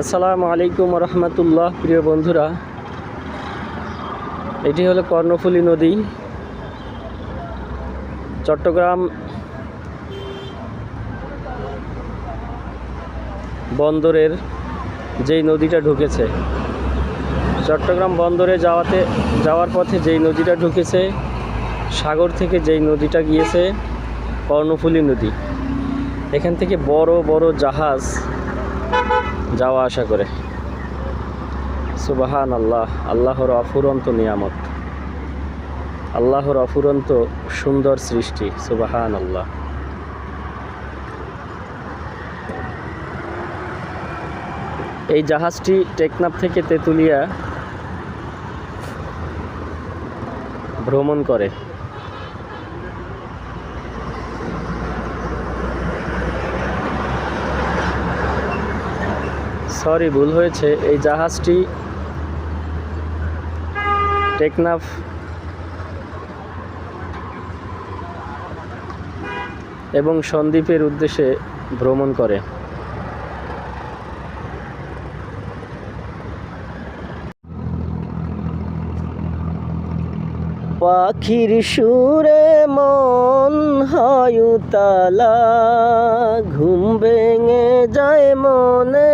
আসসালামু আলাইকুম রহমতুল্লাহ প্রিয় বন্ধুরা। এটি হলো কর্ণফুলী নদী। চট্টগ্রাম বন্দরের যেই নদীটা ঢুকেছে। চট্টগ্রাম বন্দরে যাওয়াতে, যাওয়ার পথে যেই নদীটা ঢুকেছে, সাগর থেকে যেই নদীটা গিয়েছে, কর্ণফুলী নদী। এখান থেকে বড় বড় জাহাজ যাওয়া আসা করে। সুবাহান আল্লাহ আল্লাহর অফুরন্ত নিয়ামত। আল্লাহর অফুরন্ত সুন্দর সৃষ্টি সুবাহান আল্লাহ এই জাহাজটি টেকনাফ থেকে তেঁতুলিয়া ভ্রমণ করে। সরি, ভুল হয়েছে। এই জাহাজটি টেকনাফ এবং সন্দ্বীপের উদ্দেশ্যে ভ্রমণ করে। পাখির সুরে মন হায়ুতালা ঘুম ভেঙে যায় মনে